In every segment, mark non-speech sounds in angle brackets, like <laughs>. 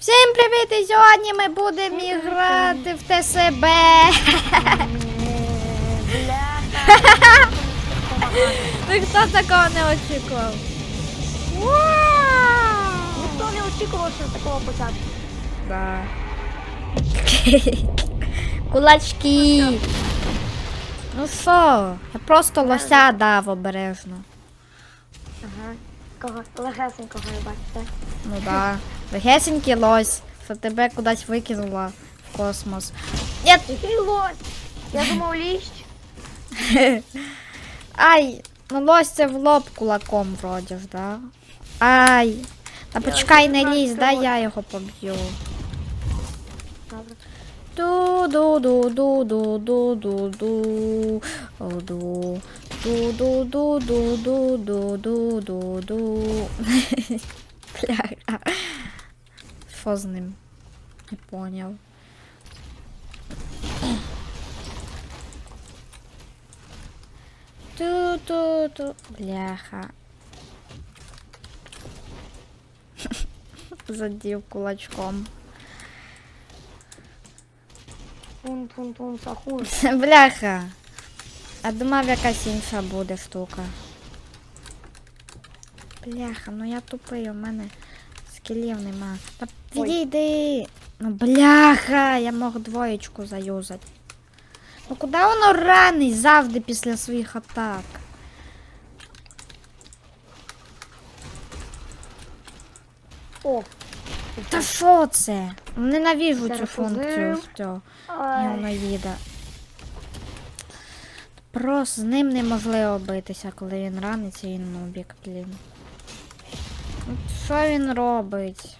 Всім привіт! І сьогодні ми будемо грати в ТСБ. Ніхто такого не очікував. Ніхто не очікував, що такого початку. Да. <laughs> Кулачки. Ну що, я просто лося дав обережно. Ага. Кого? Легесенького я бачите. Ну да. Легесенький лось, що тебе кудись викинула в космос. Я... Який лось? Я думав ліщ. <laughs> Ай, ну лось це в лоб кулаком вроді ж, да? Ай. Та почекай, не лізь, дай я його поб'ю. Добре. ду ду Шо? Не понял. Ту-ту-ту. Бляха. <laughs> Задел кулачком. Тун-тун-тун, сахун. <laughs> Бляха. А думав якась інша буде штука. Бляха, ну я тупая, у мене... скілів нема. Та Ой. підійди. Ну бляха, я мог двоєчку заюзати. Ну куди воно ранить завжди після своїх атак? О. Та що це? Ненавіжу цю функцію. Що? Просто з ним неможливо битися, коли він раниться і нубік, блін. Ну, Що він робить?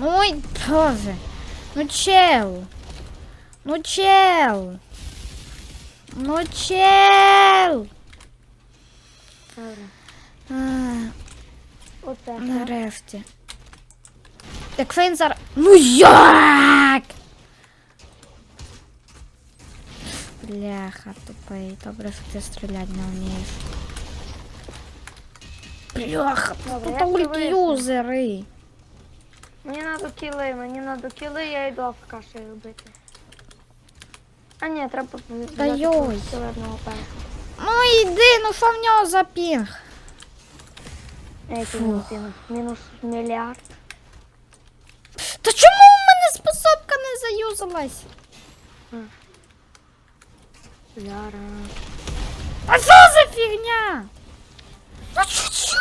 Ой, боже. Ну чел. Ну чел. Ну чел. Добре. А, Оце. так. нарешті. Так він зараз. Ну як? Бляха, тупий. Добре, що ти стріляти не вмієш. Бляха, Добре, тут я ульт привикну. юзери. Мені треба кіли, мені треба кіли, я йду АФК ще робити. А ні, треба Та йой. северного пенса. Ну йди, ну що в нього за пінг? Який Фух. мінус? мінус? Мінус мільярд. Та чому в мене способка не заюзалась? Ляра. А що за фігня? Ну чуть-чуть!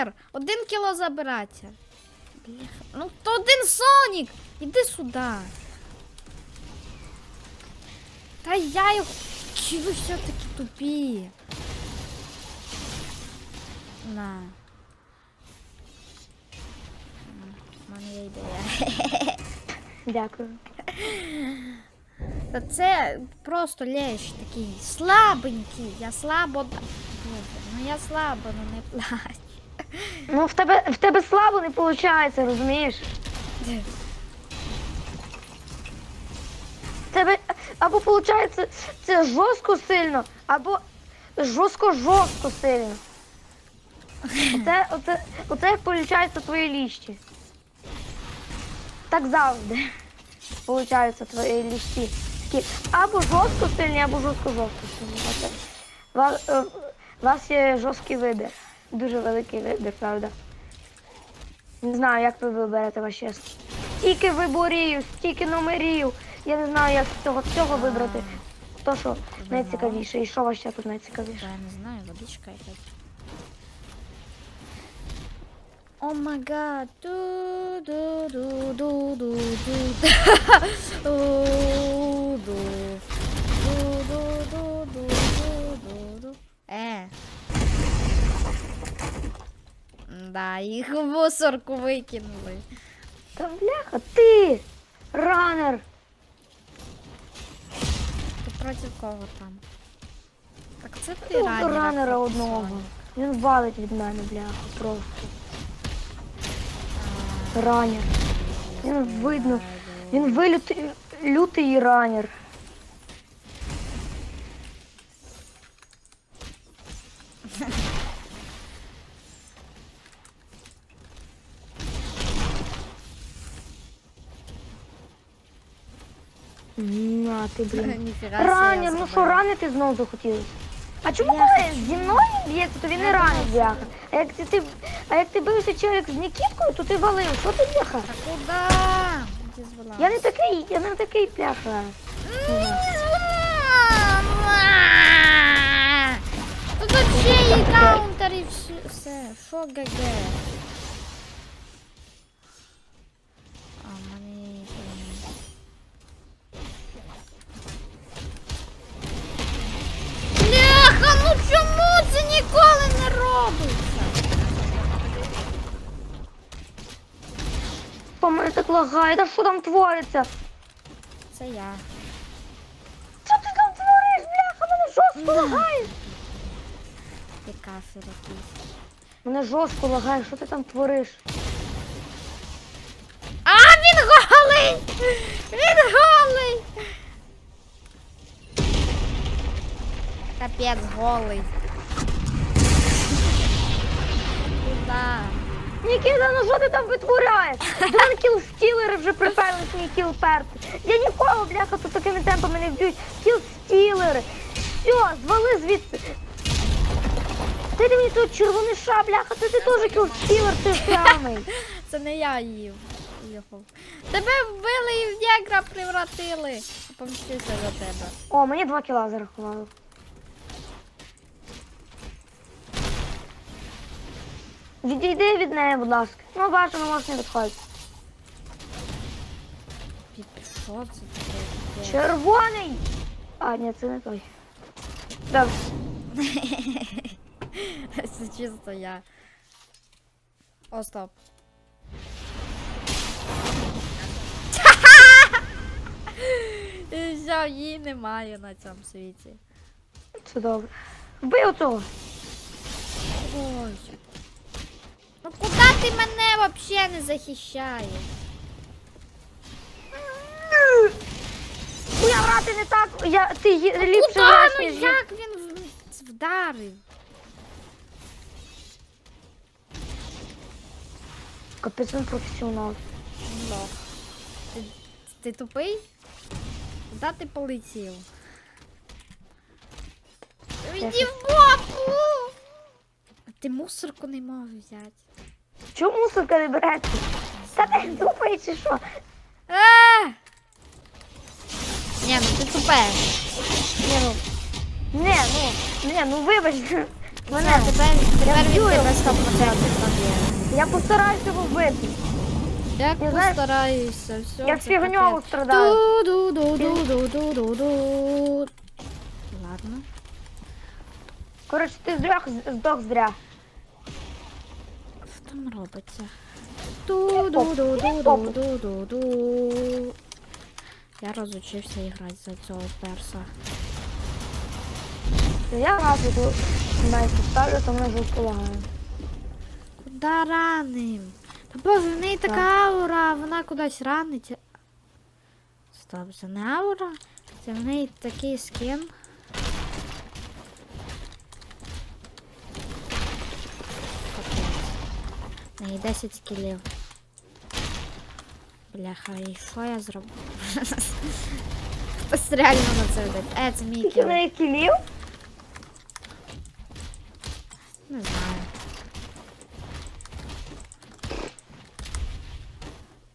Один ранер, один кіло забираться. Бляха, ну то один Сонік! Іди сюди. Та я його. Чи ви все-таки тупі? На. В мене є ідея. <laughs> Дякую. Та це просто лещ такий слабенький. Я слабо. Боже, ну я слабо, ну не плач. Ну в тебе в тебе слабо не виходить, розумієш? В тебе або виходить це жорстко сильно, або жорстко-жорстко сильно. Оце, оце, оце як виходить твої ліщі. Так завжди. Получаються твої ліщі. Такі або жорстко сильні, або жорстко-жорстко сильні. Е, У вас є жорсткий вибір. Дуже великий вибір, правда. Не знаю, як ви виберете ваше. Стільки виборів, стільки номерів. Я не знаю, як цього всього вибрати. То, що найцікавіше, і що ваше тут найцікавіше. Я не знаю, водичка якась. О май гад. ду Да, їх в мусорку викинули. Та бляха, ти! Ранер! Ти проти кого там? Так це ти Ну, ранера одного. Він валить від мене, бляха, просто. Ранер. Він видно. Він вилютий лютий ранер. На ти, блін. <laughs> Ніфіга Ранер, ну що, ранити знову захотілося. А чому коли зі мною б'ється, то він не ранить бляха. А як ти, ти, а як ти бився челик з Нікіткою, то ти валив. Що ти бляха? Та куда? З. Я не такий, я не такий бляха. Тут вообще є каунтер і все. Що ГГ? По мене так лагає, та що там твориться? Це я. Що ти там твориш, бляха? Мене жорстко лагає. Ти кафір якийсь. Мене жорстко лагає, що ти там твориш? А, він голий! Він голий! Капець голий. <laughs> Куда? Нікіта, ну що ти там витворяєш? Два кіл стілери вже приперлись мій кіл перти. Я нікого, бляха, тут такими темпами не вб'ють. Кіл стілери. Все, звали звідси. Ти мені тут червониша, бляха, ти, ти теж кіл стілер, ти самий. Це не я їв. його. Тебе вбили і в негра превратили. Помстився за тебе. О, мені два кіла зарахували. Відійди від неї, будь ласка. Ну, бачимо, можеш не відходити. Що це таке? Червоний! А, ні, це не той. Добре. <laughs> Це чисто я. О, стоп. <laughs> І все, її немає на цьому світі. Це добре. Вбий оцього. Ой. Ну куди ти мене взагалі не захищаєш? Ну, я грати не так. Я, ти гі- ліпше Куда? граєш, Ну ніж як він в- вдарив? Капець він професіонал. Лох. Ти, ти тупий? Куди ти полетів? Іди в бабу! А ти мусорку не можеш взяти. Чому мусорка не береться? Та ти тупий чи що? А! Ні, ну ти тупе. Ні, ну. Не, ну, не, ну вибач. Мене. Все, тепер, тепер він вб'ю тебе його. 100% поб'є. Я постараюся його вбити. Я Я знаю, постараюся, все. Я фігньову страдаю. Ду-ду-ду-ду-ду-ду-ду. Ладно. Коротше, ти здох, здох зря. Там робиться? Ду-ду-ду-ду-ду-ду-ду. Я розучився грати за цього перса. Я разу тут навіть поставлю, то мене лагає. Куда раним? Та боже, в неї така аура, вона кудись ранить. Стоп, це не аура? Це в неї такий скін. В 10 скілів. Бляха, і що я зроблю? Хтось реально на це веде. Е, це мій кіл. неї кілів? Не знаю.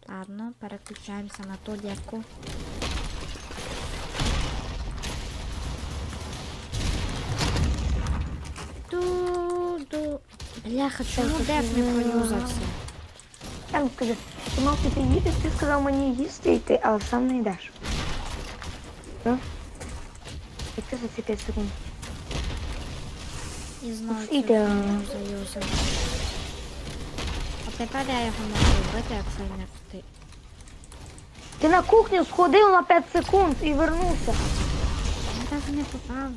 Ладно, переключаємося на ту дівку. Бляха, чому деф не проюзався? Там скажи, ти мав піти їсти, ти сказав мені їсти йти, але сам не йдеш. Ну? І це за ці 5 секунд. Знову Ось цю іде. фігню заюзав. А тепер я його можу вбити, якщо не ти. Ти на кухню сходив на 5 секунд і вернувся. Я навіть не попав.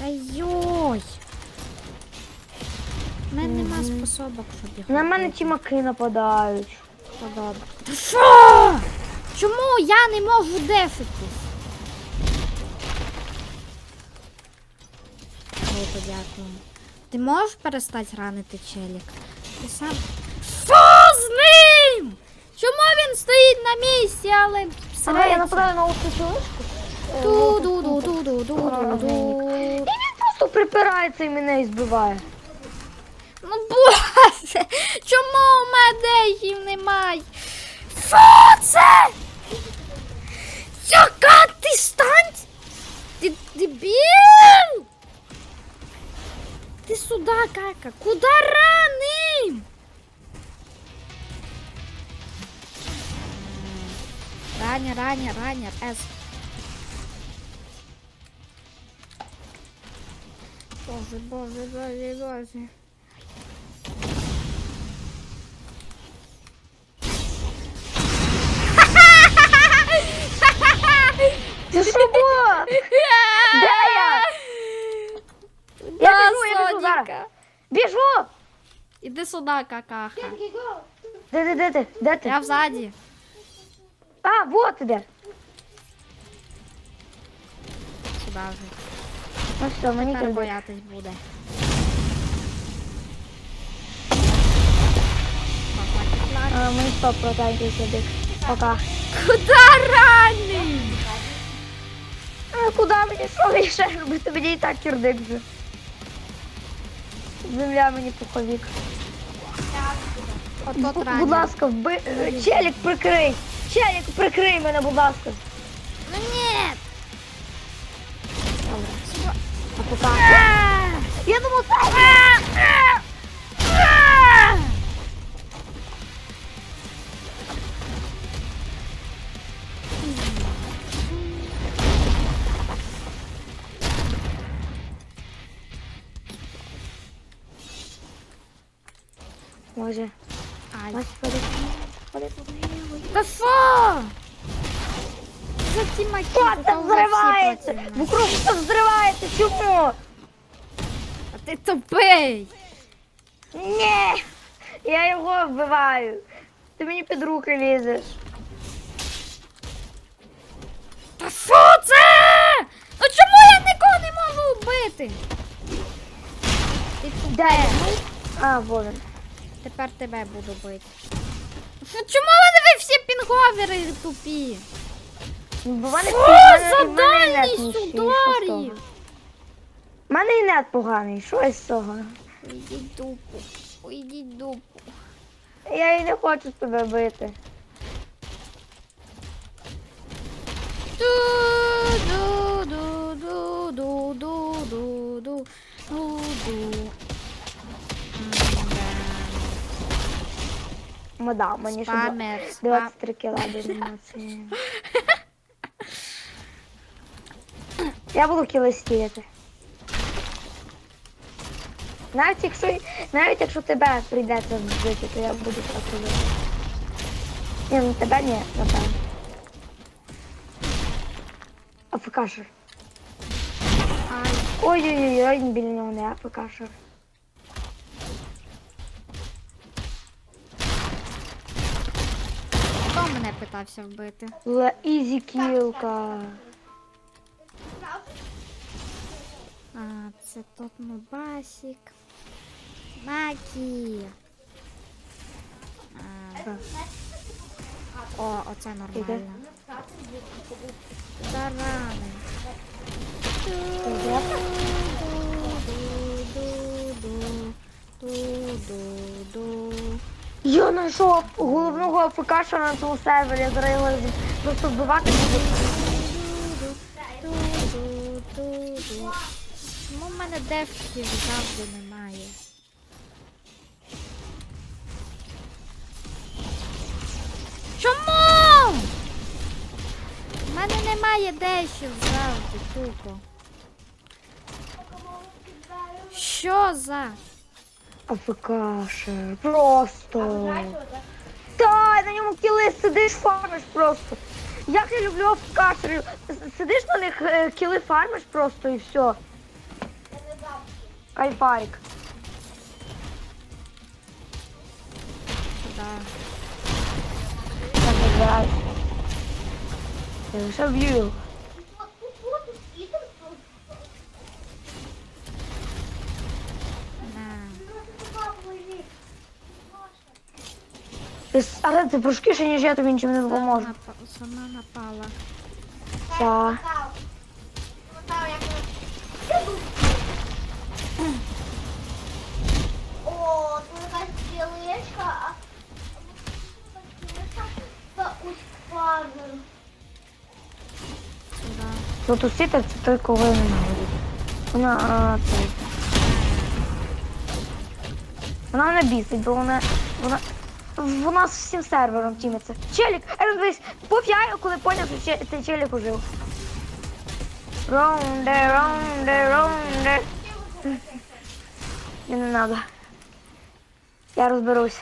Та йой! У мене нема способок, щоб їх. На мене тімаки нападають. Та добре. Що? Чому я не можу дефитись? Ой, подякую. Ти можеш перестати ранити челік? Ти сам. Що з ним? Чому він стоїть на місці, але Ага, я нападаю на оцю чоловічку. Ду-ду-ду-ду-ду-ду-ду. Просто припирається і мене і збиває. Ну боже, чому у мене їх немає? Що це? Яка ти стань? Ти дебіл? Ти сюди, кака. Куда раним? Раня, раня, раня, С. Боже, боже, боже, боже. Ти що було? Де я? Я біжу, я біжу зараз. Соніка. Біжу! Іди сюди, какаха. Де, де, де ти? Де ти? Я взаді. А, вот ти де. Сюди вже. Ну все, мені Тепер треба. боятись буде. А, Мені стоп протайте сюди. Пока. Куда ранний? А куди мені що мені ще робити? Мені і так кірдик вже. Земля мені пуховік. Бу- Будь ласка, вби... е, челік прикрий. Челік прикрий мене, будь ласка. А В нас. округ все взривається. Чому? А ти тупий. Ні. Я його вбиваю. Ти мені під руки лізеш. Та що це? Ну чому я нікого не можу вбити? Ти тупе. А, вот він. Тепер тебе буду бити. Ну чому вони ви всі пінговери тупі? Мене- за дальність з ударів? У мене і нет поганий, що із цього? Уйдіть дупу. Уйдіть дупу. Я і не хочу тебе бити. Ду-ду-ду-ду-ду-ду-ду-ду. Мадам, мені ще Спамер, спам. 23 кіла до. <laughs> Я буду кіли стіяти. Навіть якщо, навіть якщо тебе прийдеться вбити, то я буду так робити. Ні, ну тебе ні, напевно. АФКшер. Ай, Ой-ой-ой, біля нього не АФКшер. хто мене питався вбити? Ле ізі кілка. А, це тут Нубасік. Макі. А, о, оце нормально. Тарани. Я знайшов головного АФКшера на цьому сервері, його просто вбивати буду. Чому в мене дефтів завжди немає? Чому? У мене немає дешів завжди тупо. Що за? АФКшер, просто. Та, на ньому кіли сидиш, фармиш просто. Як я люблю АФКшерів. Сидиш на них, е, кіли фармиш просто і все. Кайфарик. Я не збираюсь. Я лише вб'ю його. Ти прошкіше, ніж я тобі нічим не допоможу. Сама напала. Так. Біличка, а та ось фармер. Сюди. Тут усі так це той, кого я ненавидить. Вона а, це. Вона мене бісить, бо вона. Вона. Вона з всім сервером тімиться. Челік, я дивись, поп'яю, коли поняв, що че- цей челік ужив. Раунде, раунде, раунде. Мені не треба. Я розберусь.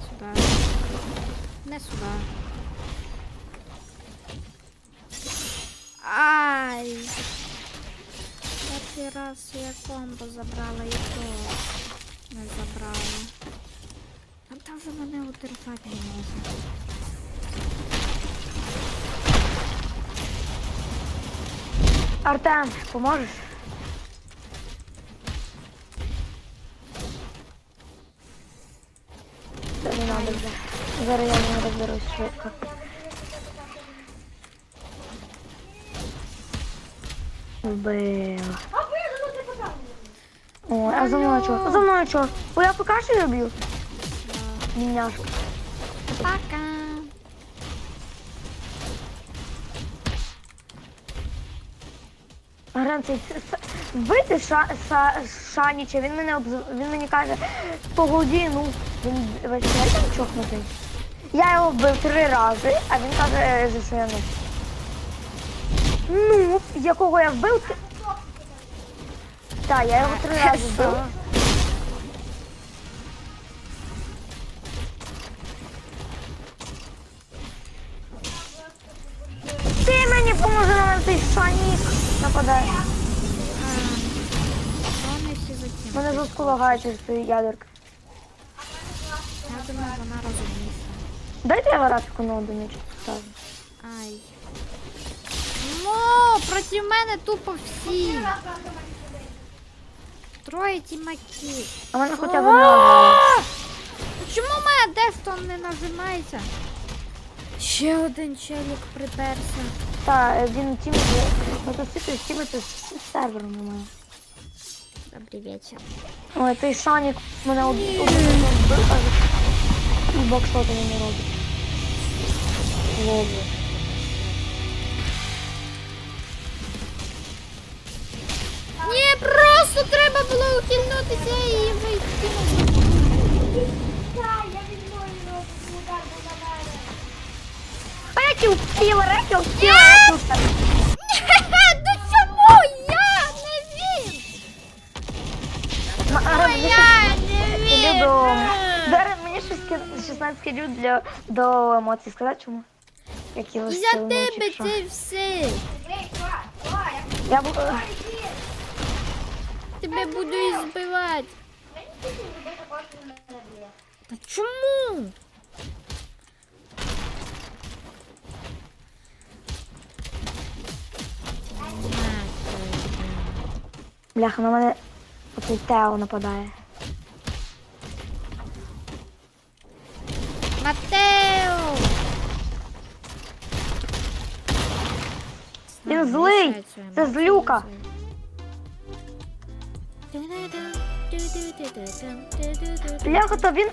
Сюди. Не сюди. Ай! Перший раз я комбо забрала і то не забрала. Там там вже мене утерпати не можна. Артем, поможеш? Це не треба вже. Зараз я не розберусь швидко. Подав. Ой, а за мною чого? А за мною чого? Бо я поки що я б'ю. Міняшка. Пока! Цей с- вбити ша, са, Шаніча, він мене обз... він мені каже, погоді, ну, він весь там чохнутий. Я його вбив три рази, а він каже, е, що я ну. Ну, якого я вбив? ти- Так, я його три рази вбив. Ти мені поможи на цей шанік нападає. Вони всі затім. Мене жорстко лагає через цей ядерка. Я думаю, вона розумніша. Дайте я варатку на одиничку поставлю. Ай. Ну, проти мене тупо всі. Троє тімаки. А мене хоча б не лагає. Чому в мене не нажимається? Ще один челік приперся. Та, е, він тімиться, мотоцикл тімиться з сервером у мене. Добрий вечір. Ой, той шанік мене од- один вбив, каже, і боксоти не робить. Ловлю. Ні, просто треба було ухильнутися і вийти. Пекіл, тіло, рекіл, тіло, рекіл. Ну чому я не він? М- Я не до... Зараз мені щось ки- 16 кидю для, до емоцій. Сказати чому? Які ось За тебе що? це все. Я б... е, Тебе буду мене б'є. Та чому? Бляха, на мене оцей Тео нападає. Матео! Він злий! Це злюка! Бляха, то він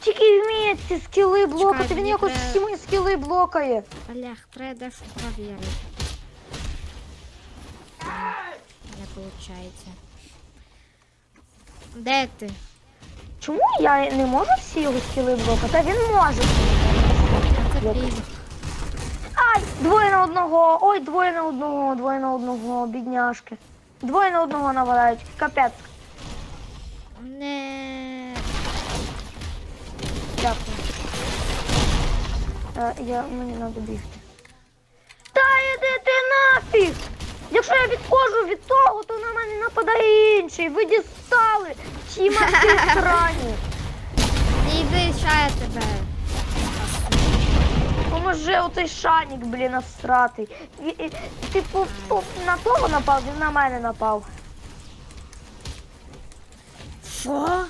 тільки вміє ці скіли блокати, він якось треба- всі мої скіли блокає. Олег, треба дещо виходить. Де ти? Чому я не можу всі його скіли блокати? А він може. Ай, двоє на одного, ой, двоє на одного, двоє на одного, бідняшки. Двоє на одного наваляють, капець. Не. Дякую. Е, я, мені треба бігти. Та йди ти нафіг! Якщо я відходжу від того, то на мене нападає інший. Ви дістали. Ті мати срані. Іди, ще я тебе. Поможи оцей шанік, блін, насратий. І- і- Типу, хто на того напав, він на мене напав. Що?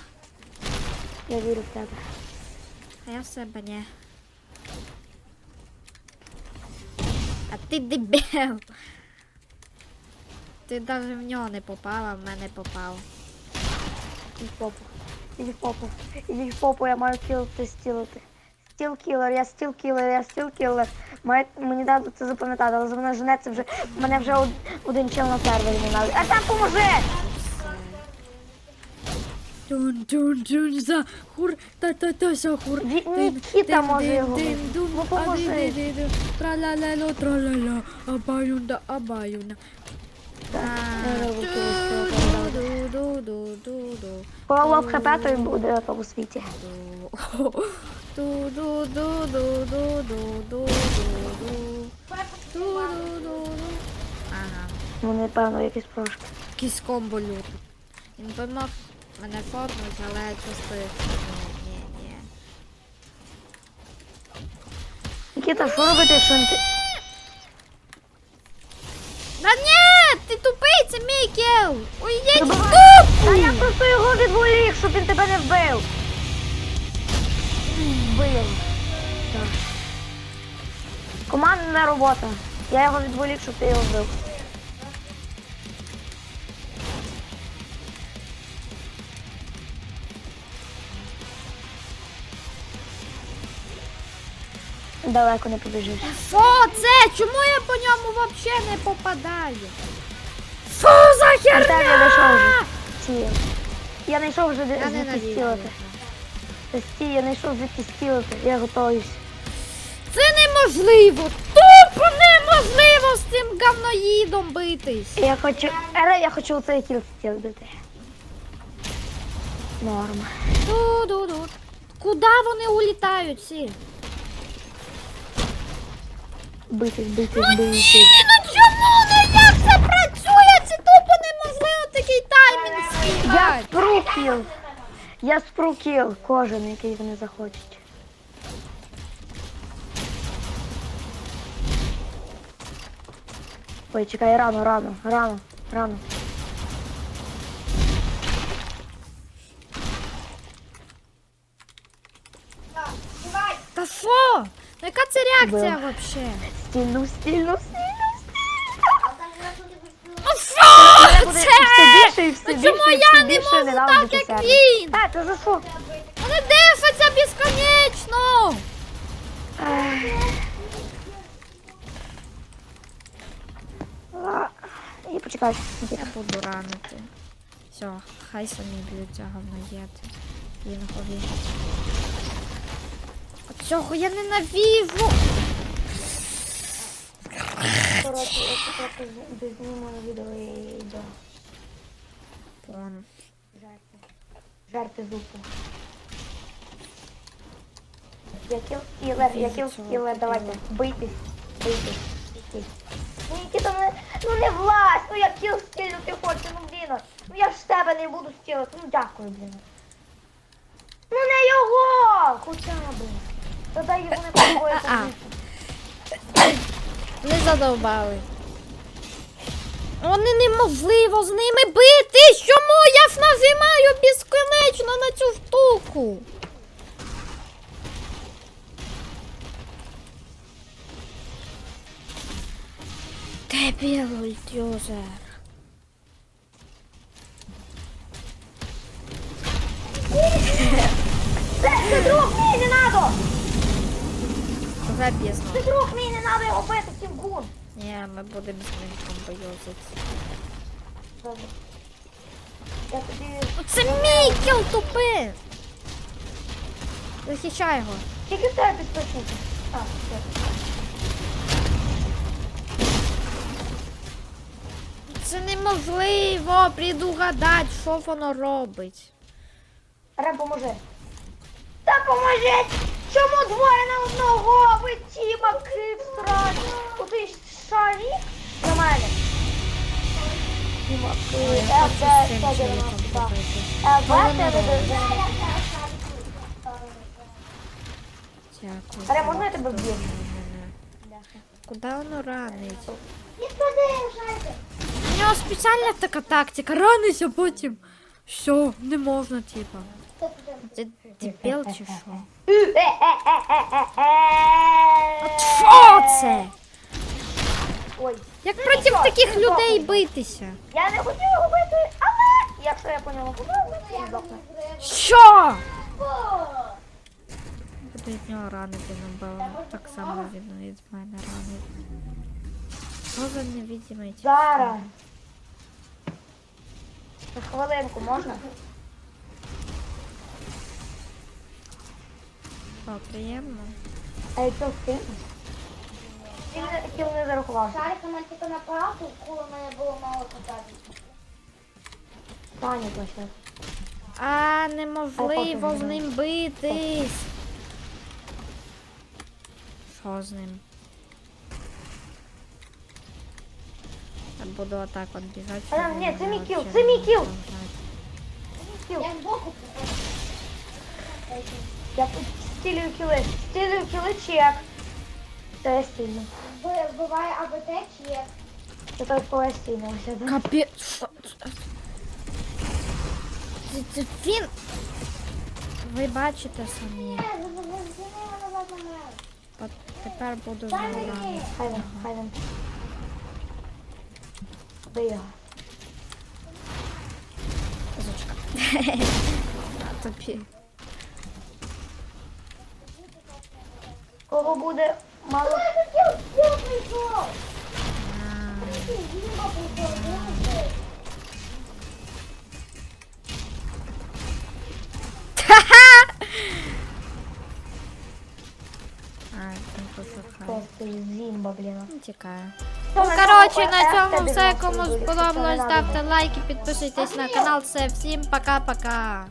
Я вірю в тебе. А я в себе не. А ти дебіл. Ти навіть в нього не попав, а в мене попав. Іди в попу. Іди в попу. Іди в попу, я маю кілити, стілити. Стіл кілер, я стіл кілер, я стіл кілер. Має, мені треба це запам'ятати, але мене женеться вже. Мене вже од- один чел на сервері ненавидить. А там поможи! Тун тун тун за хур та та та за хур. Ві- Нікіта може його. Ну, поможи. Тралалело, тралала, абаюнда, абаюнда. не роби того, що я Коли лов хп, то він буде на тому світі. Ага. Вони, певно, якісь прошки. Якийсь комбо лютий. Він би мог мене фотнути, але чувствую. Ні, ні, ні. Нікіта, що робити, він... ти- Да ні, ти кіл. Ой. Та я просто його відволік, щоб він тебе не вбив. Вбив. Так. Командна робота. Я його відволік, щоб ти його вбив. Далеко не побіжиш. Що це? Чому я по ньому взагалі не попадаю? Що за Антон, я знайшов вже. Ці. Я знайшов вже Я стілити. Стій, я знайшов звідти стілити. Я готуюсь. Це неможливо. Тупо неможливо з цим говноїдом битись. Я хочу. Але я хочу оцей кіл стілити. Норм. Ду-ду-ду. Куди вони улітають всі? Битись, битись, Ні, битись. ну чому? Ну як це працює? Це такий таймінг Я співати. спру кіл. Я спру кіл. Кожен, який вони захочуть. Ой, чекай, рано, рано, рано, рано. Та що? Ну яка це реакція взагалі? Стільну, стільну, стільну, А там зараз буде вистрілити. Ну що буде це? все більше і все Ну більше, чому і я не більше можу так, як себе. він? А, це за що? Вони дефаться безконечно. А, І почекай. Я буду ранити. Все, хай самі б'ють цього говноєти. Інгові. От цього я ненавижу. Коротше, я тепер зніму на відео і йду. Пон. Жарти. Жарти зупу. Я кіл скілер, я кіл скілер, давайте. Бийтесь. Бийтесь. Бийтесь. Ну, Нікіта, ну, ну не влазь, ну я кіл скілити хочу, ну блін. Ну я ж з тебе не буду скілити, ну дякую, блін. Ну не його! Хоча б. Та дай йому не <coughs> побоїться. Задовбали. Вони неможливо з ними битись. Чому я нажимаю безконечно на цю штуку? Дебіл ультюзер. Це, друг не надо! Вже пізно. Це друг мій, не надо його бити, цим гун. Ні, ми будемо з ним комбойозити. Добре. Я тобі... Ну це мій кіл. Захищай його. Тільки в тебе підписники. А, все. Це неможливо предугадати, що воно робить. Рем, поможи. Та поможіть! Чому двоє на одного? Ви ті маки всрані. Куди шарі на мене? Діма, Ой, я F, хочу Д, з цим 190, чоловіком так. побити. В, тебе де- Дякую. Аре, можна я тебе вб'ю? Куди воно ранить? У нього спеціальна така тактика. Ранить, потім. Все, не можна, типа. Ти дебіл чи що? Це? Ой, Як проти таких людей битися? я не хотіла робити, але якщо я по ньому побив, то здохне. Що? Буду від нього ранити, напевно. Так само він від мене ранить. Що за невидимий тип? Зараз. Хвилинку можна? О, приємно. А якщо? Кіл не- Кіл не зарахувався. Шарика на тільки направду, коли в мене було мало катати. Таня точно. А, неможливо з ним битись. Що з ним? Я буду отак от біжати. А, щоб ні, він це мій мене кіл, це мій не кіл. нажати. Кіл. Я збоку Я тут стілюю кіли. Стілюю кіли чек. Це я стільно. вбиває АБТ чи як. Це той коли стільнувся, да? Капець. Це? Це, він. Ви бачите самі. Змінила назад на. От тепер буду ранити. Хай він, хай він. Бий його. На <laughs> тобі. Кого буде мало. Ой, тут кіл, кіл прийшов. А, Діма прийшов, дивися. А, він пошукає. Просто зімба, блін. Він тікає. Ну, Ну, коротше, на цьому все. Кому сподобалось, ставте лайки, підписуйтесь на канал. Все, всім пока-пока.